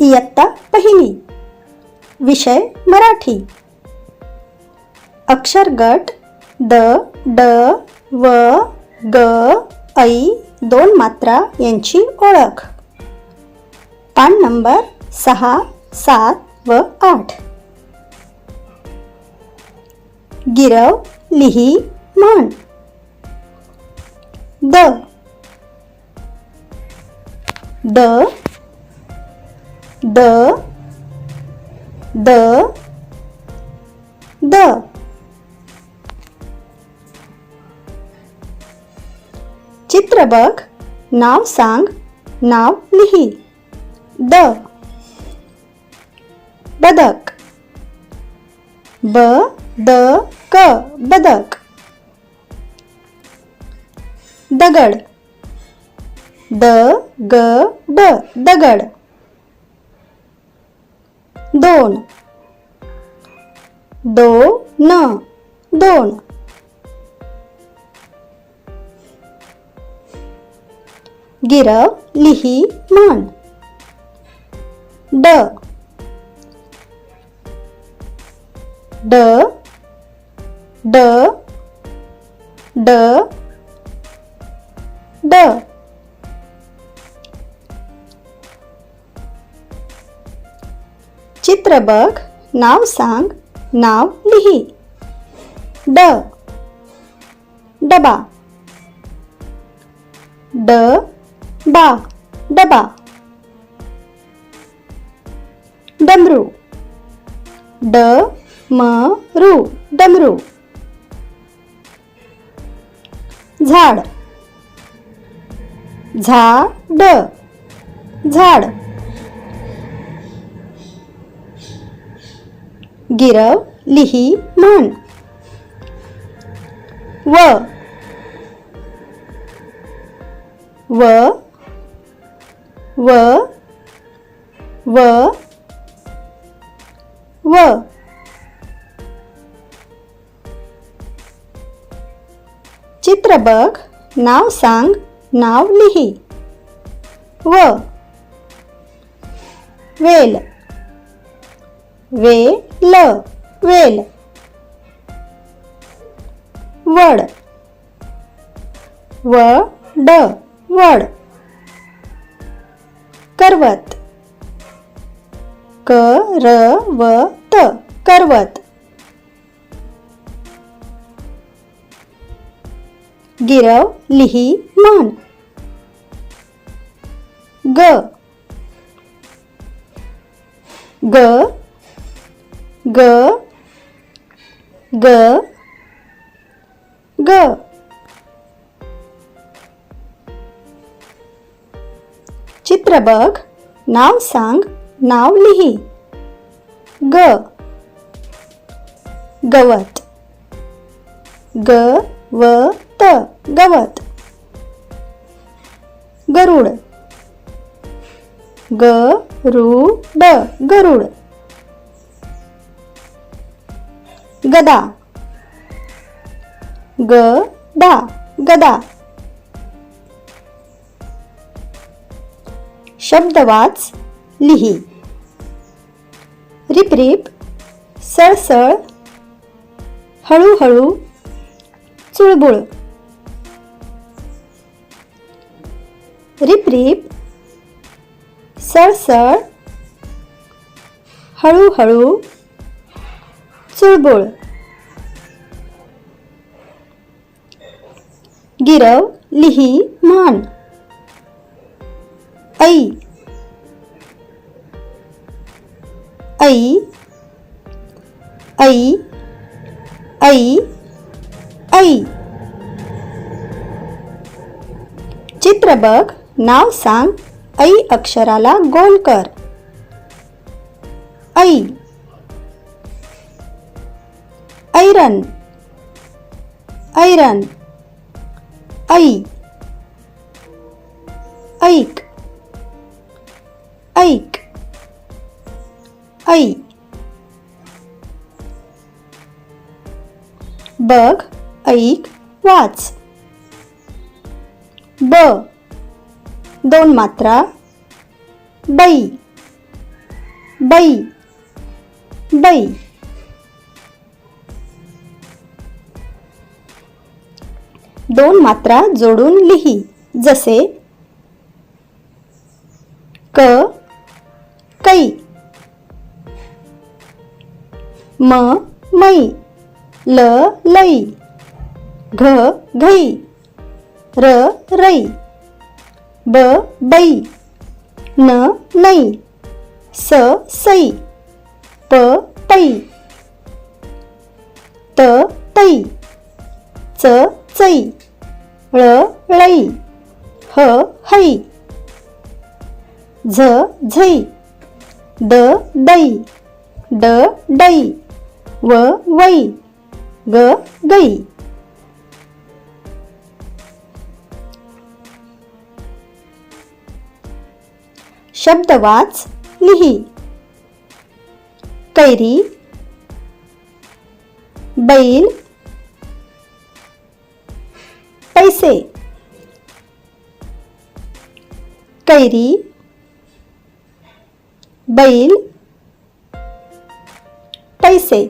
इयत्ता पहिली. विषय मराठी. अक्षर गट द ड व ग ऐ दोन मात्रा यांची ओळख. पान नंबर सहा सात व आठ. गिरव लिही म्हण. द. द द द द. चित्र बघ नाव सांग नाव लिही. द. बदक. ब द क बदक. दगड. द ग ड दगड. दोन. दो न दोन. गिरव लिही म्हण. ड. ड. ड. ड. ड. चित्र बघ नाव सांग नाव लिही. ड. डबा. ड. बा. डबा. डमरू. ड म रू डमरू. झाड. झाड. झाड. गिरव लिही म्हण. व. व. व. व. व. चित्र बघ नाव सांग नाव लिही. व. वेल. ल वेल. वड. व ड वड. करवत. करवत करवत. गिरव लिही म्हण ग. ग ग ग ग. चित्र बघ नाव सांग नाव लिही. ग गवत. ग व त गवत. गरुड. ग रु ड गरुड. गदा. ग दा गदा. शब्द वाच लिही. रिपरिप सळसळ हळूहळू चुळबुळ. रिपरिप सळसळ हळूहळू चुळबुळ गिरव लिही म्हण ऐ. ऐ. ऐ. ऐ. ऐ. चित्र बघ नाव सांग ऐ अक्षराला गोल कर. ऐ. ऐरन ऐरन ऐ ऐक ऐक ऐ बघ ऐक वाच ब दोन मात्रा बै बै बै दोन मात्रा जोडून लिही. जसे क कै म मै ल लै घ घई र रई ब बै न नई स सई प पई त तै च चई. ळ ळई ह है झ झै द दै ड डै व वै ग गै शब्द वाच लिही. कैरी बैल पैसे कैरी बैल पैसे।